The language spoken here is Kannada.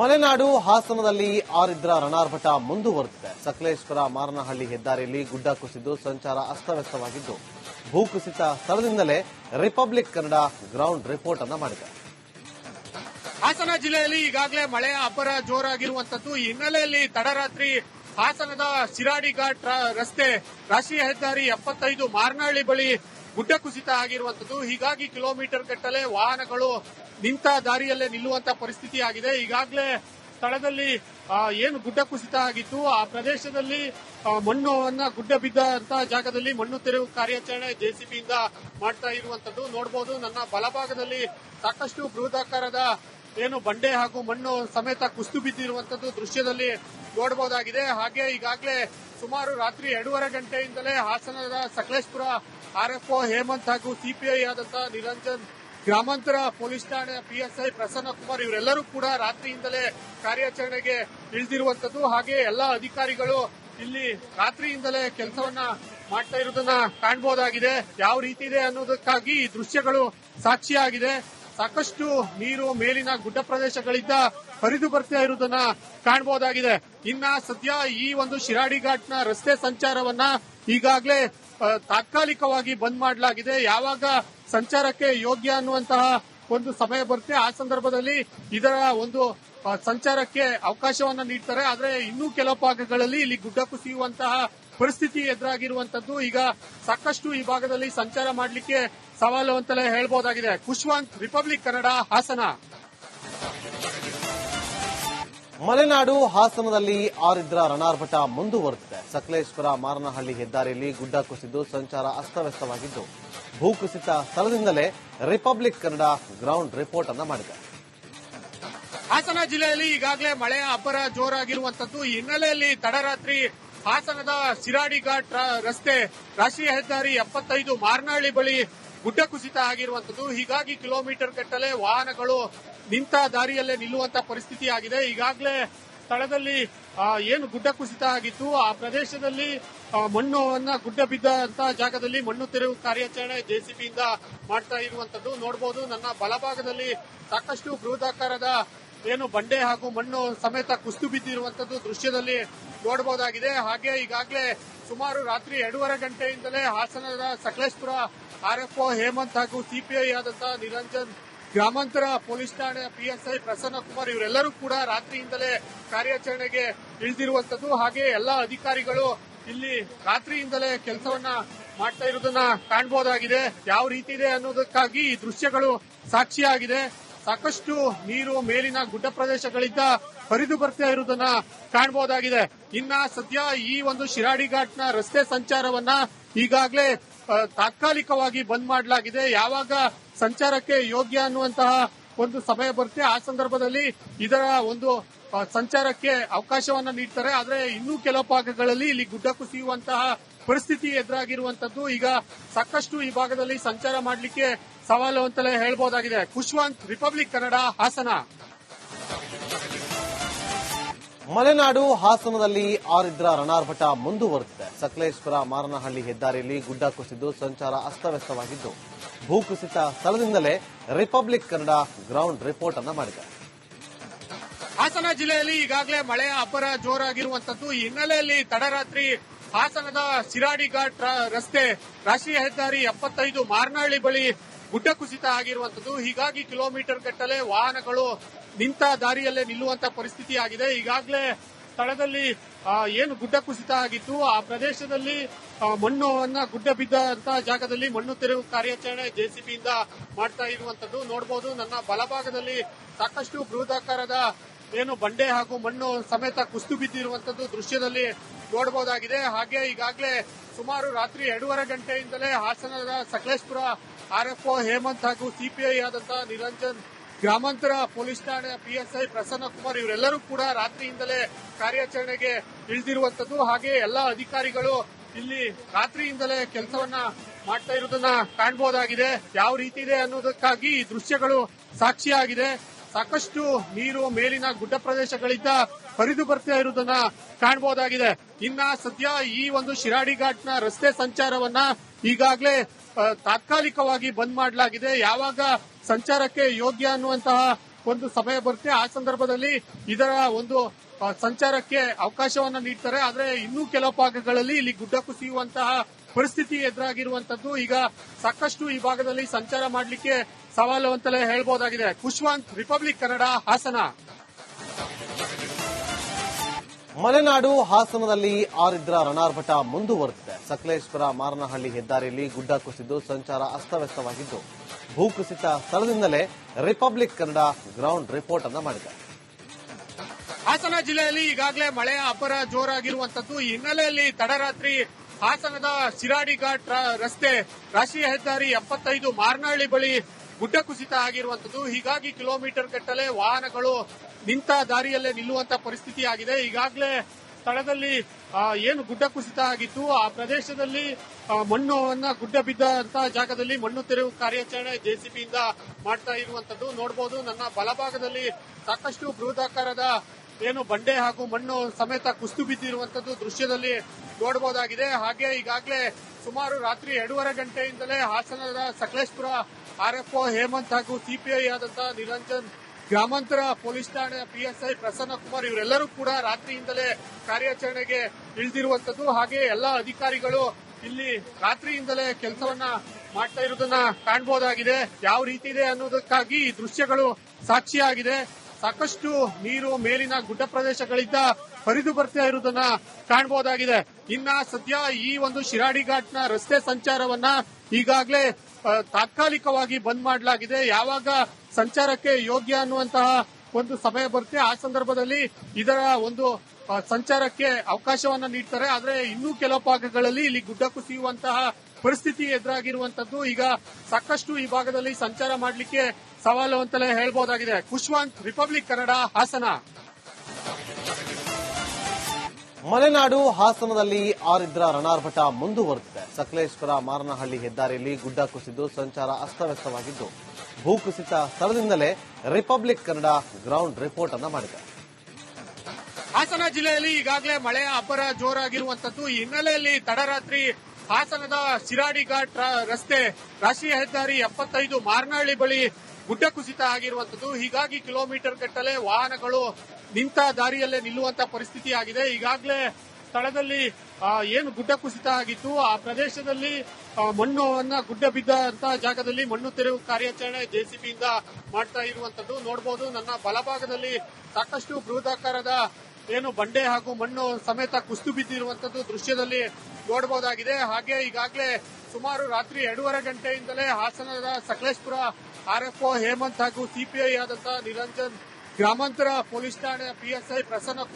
ಮಲೆನಾಡು ಹಾಸನದಲ್ಲಿ ಆರಿದ್ರ ರಣಾರ್ಭಟ ಮುಂದುವರೆದಿದೆ. ಸಕಲೇಶ್ವರ ಮಾರನಹಳ್ಳಿ ಹೆದ್ದಾರಿಯಲ್ಲಿ ಗುಡ್ಡ ಕುಸಿದು ಸಂಚಾರ ಅಸ್ತವ್ಯಸ್ತವಾಗಿದ್ದು ಭೂಕುಸಿತ ಸ್ಥಳದಿಂದಲೇ ರಿಪಬ್ಲಿಕ್ ಕನ್ನಡ ಗ್ರೌಂಡ್ ರಿಪೋರ್ಟ್ ಅನ್ನು ಮಾಡಿದೆ. ಹಾಸನ ಜಿಲ್ಲೆಯಲ್ಲಿ ಈಗಾಗಲೇ ಮಳೆಯ ಅಬ್ಬರ ಜೋರಾಗಿರುವಂತದ್ದು ಹಿನ್ನೆಲೆಯಲ್ಲಿ ತಡರಾತ್ರಿ ಹಾಸನದ ಶಿರಾಡಿ ಘಾಟ್ ರಸ್ತೆ ರಾಷ್ಟ್ರೀಯ ಹೆದ್ದಾರಿ ಎಪ್ಪತ್ತೈದು ಮಾರನಹಳ್ಳಿ ಬಳಿ ಗುಡ್ಡ ಕುಸಿತ ಆಗಿರುವಂತದ್ದು ಹೀಗಾಗಿ ಕಿಲೋಮೀಟರ್ ಗಟ್ಟಲೆ ವಾಹನಗಳು ನಿಂತ ದಾರಿಯಲ್ಲೇ ನಿಲ್ಲುವಂತ ಪರಿಸ್ಥಿತಿ ಆಗಿದೆ ಈಗಾಗಲೇ ಸ್ಥಳದಲ್ಲಿ ಏನು ಗುಡ್ಡ ಕುಸಿತ ಆಗಿತ್ತು. ಆ ಪ್ರದೇಶದಲ್ಲಿ ಮಣ್ಣುವನ್ನ ಗುಡ್ಡ ಬಿದ್ದಂತ ಜಾಗದಲ್ಲಿ ಮಣ್ಣು ತೆರವು ಕಾರ್ಯಾಚರಣೆ ಜೆಸಿಬಿಯಿಂದ ಮಾಡ್ತಾ ಇರುವಂತದ್ದು ನೋಡಬಹುದು ನನ್ನ ಬಲಭಾಗದಲ್ಲಿ ಸಾಕಷ್ಟು ಬೃಹದಾಕಾರದ ಏನು ಬಂಡೆ ಹಾಗೂ ಮಣ್ಣು ಸಮೇತ ಕುಸಿದು ಬಿದ್ದಿರುವಂತದ್ದು ದೃಶ್ಯದಲ್ಲಿ ನೋಡಬಹುದಾಗಿದೆ ಹಾಗೆ ಈಗಾಗಲೇ ಸುಮಾರು ರಾತ್ರಿ ಎರಡೂವರೆ ಗಂಟೆಯಿಂದಲೇ ಹಾಸನದ ಸಕಲೇಶ್ಪುರ ಆರ್ಎಫ್ಒ ಹೇಮಂತ್ ಹಾಗೂ ಸಿಪಿಐ ಆದಂತಹ ನಿರಂಜನ್, ಗ್ರಾಮಾಂತರ ಪೊಲೀಸ್ ಠಾಣೆಯ ಪಿಎಸ್ಐ ಪ್ರಸನ್ನ ಕುಮಾರ್ ಇವರೆಲ್ಲರೂ ಕೂಡ ರಾತ್ರಿಯಿಂದಲೇ ಕಾರ್ಯಾಚರಣೆಗೆ ಇಳಿದಿರುವಂತದ್ದು. ಹಾಗೆ ಎಲ್ಲ ಅಧಿಕಾರಿಗಳು ಇಲ್ಲಿ ರಾತ್ರಿಯಿಂದಲೇ ಕೆಲಸವನ್ನ ಮಾಡ್ತಾ ಇರೋದನ್ನ ಕಾಣಬಹುದಾಗಿದೆ ಯಾವ ರೀತಿ ಇದೆ ಅನ್ನೋದಕ್ಕಾಗಿ ಈ ದೃಶ್ಯಗಳು ಸಾಕ್ಷಿಯಾಗಿದೆ. ಸಾಕಷ್ಟು ನೀರು ಮೇಲಿನ ಗುಡ್ಡ ಪ್ರದೇಶಗಳಿಂದ ಹರಿದು ಬರ್ತಾ ಇರುವುದನ್ನ ಕಾಣಬಹುದಾಗಿದೆ ಇನ್ನ ಸದ್ಯ ಈ ಒಂದು ಶಿರಾಡಿ ಘಾಟ್ನ ರಸ್ತೆ ಸಂಚಾರವನ್ನ ಈಗಾಗಲೇ ತಾತ್ಕಾಲಿಕವಾಗಿ ಬಂದ್ ಮಾಡಲಾಗಿದೆ. ಯಾವಾಗ ಸಂಚಾರಕ್ಕೆ ಯೋಗ್ಯ ಅನ್ನುವಂತಹ ಒಂದು ಸಮಯ ಬರುತ್ತೆ, ಆ ಸಂದರ್ಭದಲ್ಲಿ ಇದರ ಒಂದು ಸಂಚಾರಕ್ಕೆ ಅವಕಾಶವನ್ನ ನೀಡ್ತಾರೆ. ಆದರೆ ಇನ್ನೂ ಕೆಲವು ಭಾಗಗಳಲ್ಲಿ ಇಲ್ಲಿ ಗುಡ್ಡ ಕುಸಿಯುವಂತಹ ಪರಿಸ್ಥಿತಿ ಎದುರಾಗಿರುವಂತದ್ದು. ಈಗ ಸಾಕಷ್ಟು ಈ ಭಾಗದಲ್ಲಿ ಸಂಚಾರ ಮಾಡಲಿಕ್ಕೆ ಸವಾಲು ಅಂತಲೇ ಹೇಳಬಹುದಾಗಿದೆ ಖುಷ್ವಂತ್ ರಿಪಬ್ಲಿಕ್ ಕನ್ನಡ ಹಾಸನ. ಮಲೆನಾಡು ಹಾಸನದಲ್ಲಿ ಆರಿದ್ರ ರಣಾರ್ಭಟ ಮುಂದುವರೆದಿದೆ. ಸಕಲೇಶ್ವರ ಮಾರನಹಳ್ಳಿ ಹೆದ್ದಾರಿಯಲ್ಲಿ ಗುಡ್ಡ ಕುಸಿದು ಸಂಚಾರ ಅಸ್ತವ್ಯಸ್ತವಾಗಿದ್ದು ಭೂಕುಸಿತ ಸ್ಥಳದಿಂದಲೇ ರಿಪಬ್ಲಿಕ್ ಕನ್ನಡ ಗ್ರೌಂಡ್ ರಿಪೋರ್ಟ್ ಅನ್ನ ಮಾಡಿದೆ. ಹಾಸನ ಜಿಲ್ಲೆಯಲ್ಲಿ ಈಗಾಗಲೇ ಮಳೆಯ ಅಬ್ಬರ ಜೋರಾಗಿರುವಂತದ್ದು. ಈ ಹಿನ್ನೆಲೆಯಲ್ಲಿ ತಡರಾತ್ರಿ ಹಾಸನದ ಸಿರಾಡಿ ಘಾಟ್ ರಸ್ತೆ ರಾಷ್ಟ್ರೀಯ ಹೆದ್ದಾರಿ ಎಪ್ಪತ್ತೈದು ಮಾರನಹಳ್ಳಿ ಬಳಿ ಗುಡ್ಡ ಕುಸಿತ ಆಗಿರುವಂತದ್ದು. ಹೀಗಾಗಿ ಕಿಲೋಮೀಟರ್ ಗಟ್ಟಲೆ ವಾಹನಗಳು ನಿಂತ ದಾರಿಯಲ್ಲೇ ನಿಲ್ಲುವಂತ ಪರಿಸ್ಥಿತಿ ಆಗಿದೆ. ಈಗಾಗಲೇ ಸ್ಥಳದಲ್ಲಿ ಏನು ಗುಡ್ಡ ಕುಸಿತ ಆಗಿತ್ತು. ಆ ಪ್ರದೇಶದಲ್ಲಿ ಮಣ್ಣುವನ್ನ ಗುಡ್ಡ ಬಿದ್ದಂತ ಜಾಗದಲ್ಲಿ ಮಣ್ಣು ತೆರವು ಕಾರ್ಯಾಚರಣೆ ಜೆಸಿಬಿಯಿಂದ ಮಾಡ್ತಾ ಇರುವಂತದ್ದು. ನೋಡಬಹುದು ನನ್ನ ಬಲಭಾಗದಲ್ಲಿ ಸಾಕಷ್ಟು ಬೃಹದಾಕಾರದ ಏನು ಬಂಡೆ ಹಾಗೂ ಮಣ್ಣು ಸಮೇತ ಕುಸಿದು ಬಿದ್ದಿರುವಂತದ್ದು ದೃಶ್ಯದಲ್ಲಿ ನೋಡಬಹುದಾಗಿದೆ ಹಾಗೆ ಈಗಾಗಲೇ ಸುಮಾರು ರಾತ್ರಿ ಎರಡೂವರೆ ಗಂಟೆಯಿಂದಲೇ ಹಾಸನದ ಸಕಲೇಶ್ಪುರ ಆರ್ಎಫ್ಒ ಹೇಮಂತ್ ಹಾಗೂ ಸಿಪಿಐ ಆದಂತಹ ನಿರಂಜನ್ ಗ್ರಾಮಾಂತರ ಪೊಲೀಸ್ ಠಾಣೆಯ ಪಿಎಸ್ಐ ಪ್ರಸನ್ನ ಕುಮಾರ್ ಇವರೆಲ್ಲರೂ ಕೂಡ ರಾತ್ರಿಯಿಂದಲೇ ಕಾರ್ಯಾಚರಣೆಗೆ ಇಳಿದಿರುವಂತದ್ದು. ಹಾಗೆ ಎಲ್ಲ ಅಧಿಕಾರಿಗಳು ಇಲ್ಲಿ ರಾತ್ರಿಯಿಂದಲೇ ಕೆಲಸವನ್ನ ಮಾಡ್ತಾ ಇರೋದನ್ನ ಕಾಣಬಹುದಾಗಿದೆ ಯಾವ ರೀತಿ ಇದೆ ಅನ್ನೋದಕ್ಕಾಗಿ ಈ ದೃಶ್ಯಗಳು ಸಾಕ್ಷಿಯಾಗಿದೆ. ಸಾಕಷ್ಟು ನೀರು, ಮೇಲಿನ ಗುಡ್ಡ ಪ್ರದೇಶಗಳಿಂದ ಹರಿದು ಬರ್ತಾ ಇರುವುದನ್ನ ಕಾಣಬಹುದಾಗಿದೆ ಇನ್ನ ಸದ್ಯ ಈ ಒಂದು ಶಿರಾಡಿ ಘಾಟ್ನ ರಸ್ತೆ ಸಂಚಾರವನ್ನ ಈಗಾಗಲೇ ತಾತ್ಕಾಲಿಕವಾಗಿ ಬಂದ್ ಮಾಡಲಾಗಿದೆ. ಯಾವಾಗ ಸಂಚಾರಕ್ಕೆ ಯೋಗ್ಯ ಅನ್ನುವಂತಹ ಒಂದು ಸಮಯ ಬರುತ್ತೆ. ಆ ಸಂದರ್ಭದಲ್ಲಿ ಇದರ ಒಂದು ಸಂಚಾರಕ್ಕೆ ಅವಕಾಶವನ್ನ ನೀಡ್ತಾರೆ. ಆದ್ರೆ ಇನ್ನೂ ಕೆಲವು ಭಾಗಗಳಲ್ಲಿ ಇಲ್ಲಿ ಗುಡ್ಡ ಕುಸಿಯುವಂತಹ ಪರಿಸ್ಥಿತಿ ಎದುರಾಗಿರುವಂತದ್ದು. ಈಗ ಸಾಕಷ್ಟು ಈ ಭಾಗದಲ್ಲಿ ಸಂಚಾರ ಮಾಡಲಿಕ್ಕೆ ಸವಾಲು ಅಂತಲೇ ಹೇಳ್ಬೋದಾಗಿದೆ. ಖುಷ್ವಂತ್ ರಿಪಬ್ಲಿಕ್ ಕನ್ನಡ ಹಾಸನ. ಮಲೆನಾಡು ಹಾಸನದಲ್ಲಿ ಆರಿದ್ರ ರಣಾರ್ಭಟ ಮುಂದುವರೆದಿದೆ. ಸಕಲೇಶ್ವರ ಮಾರನಹಳ್ಳಿ ಹೆದ್ದಾರಿಯಲ್ಲಿ ಗುಡ್ಡ ಕುಸಿದು ಸಂಚಾರ ಅಸ್ತವ್ಯಸ್ತವಾಗಿದ್ದು ಭೂಕುಸಿತ ಸ್ಥಳದಿಂದಲೇ ರಿಪಬ್ಲಿಕ್ ಕನ್ನಡ ಗ್ರೌಂಡ್ ರಿಪೋರ್ಟ್ ಅನ್ನು ಮಾಡಿದೆ. ಹಾಸನ ಜಿಲ್ಲೆಯಲ್ಲಿ ಈಗಾಗಲೇ ಮಳೆಯ ಅಬ್ಬರ ಜೋರಾಗಿರುವಂತದ್ದು. ಈ ಹಿನ್ನೆಲೆಯಲ್ಲಿ ತಡರಾತ್ರಿ ಹಾಸನದ ಶಿರಾಡಿ ಘಾಟ್ ರಸ್ತೆ ರಾಷ್ಟ್ರೀಯ ಹೆದ್ದಾರಿ ಎಪ್ಪತ್ತೈದು ಮಾರ್ನಹಳ್ಳಿ ಬಳಿ ಗುಡ್ಡ ಕುಸಿತ ಆಗಿರುವಂತದ್ದು ಹೀಗಾಗಿ ಕಿಲೋಮೀಟರ್ ಗಟ್ಟಲೆ ವಾಹನಗಳು ನಿಂತ ದಾರಿಯಲ್ಲೇ ನಿಲ್ಲುವಂತ ಪರಿಸ್ಥಿತಿ ಆಗಿದೆ. ಈಗಾಗಲೇ ಸ್ಥಳದಲ್ಲಿ ಏನು ಗುಡ್ಡ ಕುಸಿತ ಆಗಿತ್ತು. ಆ ಪ್ರದೇಶದಲ್ಲಿ ಮಣ್ಣುವನ್ನ ಗುಡ್ಡ ಬಿದ್ದಂತ ಜಾಗದಲ್ಲಿ ಮಣ್ಣು ತೆರವು ಕಾರ್ಯಾಚರಣೆ ಜೆಸಿಬಿಯಿಂದ ಮಾಡ್ತಾ ಇರುವಂತದ್ದು ನೋಡಬಹುದು ನನ್ನ ಬಲಭಾಗದಲ್ಲಿ ಸಾಕಷ್ಟು ಬೃಹದಾಕಾರದ ಏನು ಬಂಡೆ ಹಾಗೂ ಮಣ್ಣು ಸಮೇತ ಕುಸಿದು ಬಿದ್ದಿರುವಂತದ್ದು ದೃಶ್ಯದಲ್ಲಿ ನೋಡಬಹುದಾಗಿದೆ ಹಾಗೆ ಈಗಾಗಲೇ ಸುಮಾರು ರಾತ್ರಿ ಎರಡೂವರೆ ಗಂಟೆಯಿಂದಲೇ ಹಾಸನದ ಸಕಲೇಶ್ಪುರ ಆರ್ಎಫ್ಒ ಹೇಮಂತ್ ಹಾಗೂ ಸಿಪಿಐ ಆದಂತಹ ನಿರಂಜನ್ ಗ್ರಾಮಾಂತರ ಪೊಲೀಸ್ ಠಾಣೆಯ ಪಿಎಸ್ಐ ಪ್ರಸನ್ನ ಕುಮಾರ್ ಇವರೆಲ್ಲರೂ ಕೂಡ ರಾತ್ರಿಯಿಂದಲೇ ಕಾರ್ಯಾಚರಣೆಗೆ ಇಳಿದಿರುವಂತದ್ದು. ಹಾಗೆ ಎಲ್ಲ ಅಧಿಕಾರಿಗಳು ಇಲ್ಲಿ ರಾತ್ರಿಯಿಂದಲೇ ಕೆಲಸವನ್ನ ಮಾಡ್ತಾ ಇರುವುದನ್ನ ಕಾಣಬಹುದಾಗಿದೆ ಯಾವ ರೀತಿ ಇದೆ ಅನ್ನೋದಕ್ಕಾಗಿ ಈ ದೃಶ್ಯಗಳು ಸಾಕ್ಷಿಯಾಗಿದೆ. ಸಾಕಷ್ಟು ನೀರು, ಮೇಲಿನ ಗುಡ್ಡ ಪ್ರದೇಶಗಳಿಂದ ಹರಿದು ಬರ್ತಾ ಇರುವುದನ್ನ ಕಾಣಬಹುದಾಗಿದೆ ಇನ್ನ ಸದ್ಯ ಈ ಒಂದು ಶಿರಾಡಿ ಘಾಟ್ನ ರಸ್ತೆ ಸಂಚಾರವನ್ನ ಈಗಾಗಲೇ ತಾತ್ಕಾಲಿಕವಾಗಿ ಬಂದ್ ಮಾಡಲಾಗಿದೆ. ಯಾವಾಗ ಸಂಚಾರಕ್ಕೆ ಯೋಗ್ಯ ಅನ್ನುವಂತಹ ಒಂದು ಸಮಯ ಬರುತ್ತೆ, ಆ ಸಂದರ್ಭದಲ್ಲಿ ಇದರ ಒಂದು ಸಂಚಾರಕ್ಕೆ ಅವಕಾಶವನ್ನ ನೀಡ್ತಾರೆ. ಆದರೆ ಇನ್ನೂ ಕೆಲವು ಭಾಗಗಳಲ್ಲಿ ಇಲ್ಲಿ ಗುಡ್ಡ ಕುಸಿಯುವಂತಹ ಪರಿಸ್ಥಿತಿ ಎದುರಾಗಿರುವಂತದ್ದು. ಈಗ ಸಾಕಷ್ಟು ಈ ಭಾಗದಲ್ಲಿ ಸಂಚಾರ ಮಾಡಲಿಕ್ಕೆ ಸವಾಲು ಅಂತಲೇ ಹೇಳ್ಬೋದಾಗಿದೆ. ಕುಶ್ವಾಂತ್ ರಿಪಬ್ಲಿಕ್ ಕನ್ನಡ, ಹಾಸನ. ಮಲೆನಾಡು ಹಾಸನದಲ್ಲಿ ಆರಿದ್ರ ರಣಾರ್ಭಟ ಮುಂದುವರೆದಿದೆ. ಸಕಲೇಶ್ವರ ಮಾರನಹಳ್ಳಿ ಹೆದ್ದಾರಿಯಲ್ಲಿ ಗುಡ್ಡ ಕುಸಿದು ಸಂಚಾರ ಅಸ್ತವ್ಯಸ್ತವಾಗಿದ್ದು, ಭೂಕುಸಿತ ಸ್ಥಳದಿಂದಲೇ ರಿಪಬ್ಲಿಕ್ ಕನ್ನಡ ಗ್ರೌಂಡ್ ರಿಪೋರ್ಟ್ ಅನ್ನು ಮಾಡಿದೆ. ಹಾಸನ ಜಿಲ್ಲೆಯಲ್ಲಿ ಈಗಾಗಲೇ ಮಳೆಯ ಅಬ್ಬರ ಜೋರಾಗಿರುವಂತದ್ದು ಈ ಹಿನ್ನೆಲೆಯಲ್ಲಿ ತಡರಾತ್ರಿ ಹಾಸನದ ಶಿರಾಡಿ ಘಾಟ್ ರಸ್ತೆ ರಾಷ್ಟ್ರೀಯ ಹೆದ್ದಾರಿ ಎಪ್ಪತ್ತೈದು ಮಾರನಹಳ್ಳಿ ಬಳಿ ಗುಡ್ಡ ಕುಸಿತ ಆಗಿರುವಂತದ್ದು ಹೀಗಾಗಿ ಕಿಲೋಮೀಟರ್ ಗಟ್ಟಲೆ ವಾಹನಗಳು ನಿಂತ ದಾರಿಯಲ್ಲೇ ನಿಲ್ಲುವಂತ ಪರಿಸ್ಥಿತಿ ಆಗಿದೆ ಈಗಾಗಲೇ ಸ್ಥಳದಲ್ಲಿ ಏನು ಗುಡ್ಡ ಕುಸಿತ ಆಗಿತ್ತು, ಆ ಪ್ರದೇಶದಲ್ಲಿ ಮಣ್ಣುವನ್ನ ಗುಡ್ಡ ಬಿದ್ದಂತಹ ಜಾಗದಲ್ಲಿ ಮಣ್ಣು ತೆರವು ಕಾರ್ಯಾಚರಣೆ ಜೆಸಿಬಿಯಿಂದ ಮಾಡ್ತಾ ಇರುವಂತದ್ದು. ನೋಡಬಹುದು ನನ್ನ ಬಲಭಾಗದಲ್ಲಿ ಸಾಕಷ್ಟು ಬೃಹದಾಕಾರದ ಏನು ಬಂಡೆ ಹಾಗೂ ಮಣ್ಣು ಸಮೇತ ಕುಸಿದು ಬಿದ್ದಿರುವಂತದ್ದು ದೃಶ್ಯದಲ್ಲಿ ನೋಡಬಹುದಾಗಿದೆ ಹಾಗೆ ಈಗಾಗಲೇ ಸುಮಾರು ರಾತ್ರಿ ಎರಡೂವರೆ ಗಂಟೆಯಿಂದಲೇ ಹಾಸನದ ಸಕಲೇಶ್ಪುರ ಆರ್ಎಫ್ಒ ಹೇಮಂತ್ ಹಾಗೂ ಸಿಪಿಐ ಆದಂತಹ ನಿರಂಜನ್ ಗ್ರಾಮಾಂತರ ಪೊಲೀಸ್ ಠಾಣೆಯ ಪಿಎಸ್ಐ ಪ್ರಸನ್ನ ಕುಮಾರ್ ಇವರೆಲ್ಲರೂ ಕೂಡ ರಾತ್ರಿಯಿಂದಲೇ ಕಾರ್ಯಾಚರಣೆಗೆ ಇಳಿದಿರುವಂತದ್ದು ಹಾಗೆ ಎಲ್ಲ ಅಧಿಕಾರಿಗಳು ಇಲ್ಲಿ ರಾತ್ರಿಯಿಂದಲೇ ಕೆಲಸವನ್ನ ಮಾಡ್ತಾ ಇರೋದನ್ನ ಕಾಣಬಹುದಾಗಿದೆ ಯಾವ ರೀತಿ ಇದೆ ಅನ್ನೋದಕ್ಕಾಗಿ ಈ ದೃಶ್ಯಗಳು ಸಾಕ್ಷಿಯಾಗಿದೆ. ಸಾಕಷ್ಟು ನೀರು, ಮೇಲಿನ ಗುಡ್ಡ ಪ್ರದೇಶಗಳಿಂದ ಹರಿದು ಬರ್ತಾ ಇರುವುದನ್ನ ಕಾಣಬಹುದಾಗಿದೆ ಇನ್ನ ಸದ್ಯ ಈ ಒಂದು ಶಿರಾಡಿ ಘಾಟ್ನ ರಸ್ತೆ ಸಂಚಾರವನ್ನ ಈಗಾಗಲೇ ತಾತ್ಕಾಲಿಕವಾಗಿ ಬಂದ್ ಮಾಡಲಾಗಿದೆ. ಯಾವಾಗ ಸಂಚಾರಕ್ಕೆ ಯೋಗ್ಯ ಅನ್ನುವಂತಹ ಒಂದು ಸಮಯ ಬರುತ್ತೆ. ಆ ಸಂದರ್ಭದಲ್ಲಿ ಇದರ ಒಂದು ಸಂಚಾರಕ್ಕೆ ಅವಕಾಶವನ್ನ ನೀಡ್ತಾರೆ. ಆದ್ರೆ ಇನ್ನೂ ಕೆಲವು ಭಾಗಗಳಲ್ಲಿ ಇಲ್ಲಿ ಗುಡ್ಡ ಕುಸಿಯುವಂತಹ ಪರಿಸ್ಥಿತಿ ಎದುರಾಗಿರುವಂತದ್ದು. ಈಗ ಸಾಕಷ್ಟು ಈ ಭಾಗದಲ್ಲಿ ಸಂಚಾರ ಮಾಡಲಿಕ್ಕೆ ಸವಾಲು ಅಂತಲೇ ಹೇಳ್ಬೋದಾಗಿದೆ. ಖುಷ್ವಾಂತ್ ರಿಪಬ್ಲಿಕ್ ಕನ್ನಡ, ಹಾಸನ. ಮಲೆನಾಡು ಹಾಸನದಲ್ಲಿ ಆರಿದ್ರ ರಣಾರ್ಭಟ ಮುಂದುವರೆದಿದೆ. ಸಕಲೇಶ್ವರ ಮಾರನಹಳ್ಳಿ ಹೆದ್ದಾರಿಯಲ್ಲಿ ಗುಡ್ಡ ಕುಸಿದು ಸಂಚಾರ ಅಸ್ತವ್ಯಸ್ತವಾಗಿದ್ದು. ಭೂಕುಸಿತ ಸ್ಥಳದಿಂದಲೇ ರಿಪಬ್ಲಿಕ್ ಕನ್ನಡ ಗ್ರೌಂಡ್ ರಿಪೋರ್ಟ್ ಅನ್ನ ಮಾಡಿದೆ. ಹಾಸನ ಜಿಲ್ಲೆಯಲ್ಲಿ ಈಗಾಗಲೇ ಮಳೆಯ ಅಬ್ಬರ ಜೋರಾಗಿರುವಂತದ್ದು ಈ ಹಿನ್ನೆಲೆಯಲ್ಲಿ ತಡರಾತ್ರಿ ಹಾಸನದ ಶಿರಾಡಿ ಘಾಟ್ ರಸ್ತೆ ರಾಷ್ಟ್ರೀಯ ಹೆದ್ದಾರಿ ಎಪ್ಪತ್ತೈದು ಮಾರ್ನಹಳ್ಳಿ ಬಳಿ ಗುಡ್ಡ ಕುಸಿತ ಆಗಿರುವಂತದ್ದು ಹೀಗಾಗಿ ಕಿಲೋಮೀಟರ್ ಗಟ್ಟಲೆ ವಾಹನಗಳು ನಿಂತ ದಾರಿಯಲ್ಲೇ ನಿಲ್ಲುವಂತ ಪರಿಸ್ಥಿತಿ ಆಗಿದೆ. ಈಗಾಗಲೇ ಸ್ಥಳದಲ್ಲಿ ಏನು ಗುಡ್ಡ ಕುಸಿತ ಆಗಿತ್ತು, ಆ ಪ್ರದೇಶದಲ್ಲಿ ಮಣ್ಣುವನ್ನ ಗುಡ್ಡ ಬಿದ್ದಂತಹ ಜಾಗದಲ್ಲಿ ಮಣ್ಣು ತೆರವು ಕಾರ್ಯಾಚರಣೆ ಜೆಸಿಬಿಯಿಂದ ಮಾಡ್ತಾ ಇರುವಂತದ್ದು. ನೋಡಬಹುದು ನನ್ನ ಬಲಭಾಗದಲ್ಲಿ ಸಾಕಷ್ಟು ಬೃಹದಾಕಾರದ ಏನು ಬಂಡೆ ಹಾಗೂ ಮಣ್ಣು ಸಮೇತ ಕುಸಿದು ಬಿದ್ದಿರುವಂತದ್ದು ದೃಶ್ಯದಲ್ಲಿ ನೋಡಬಹುದಾಗಿದೆ ಹಾಗೆ ಈಗಾಗಲೇ ಸುಮಾರು ರಾತ್ರಿ ಎರಡೂವರೆ ಗಂಟೆಯಿಂದಲೇ ಹಾಸನದ ಸಕಲೇಶ್ಪುರ ಆರ್ಎಫ್ಒ ಹೇಮಂತ್ ಹಾಗೂ ಸಿಪಿಐ ಆದಂತಹ ನಿರಂಜನ್ ಗ್ರಾಮಾಂತರ ಪೊಲೀಸ್ ಠಾಣೆ ಪಿಎಸ್ಐ ಪ್ರಸನ್ನ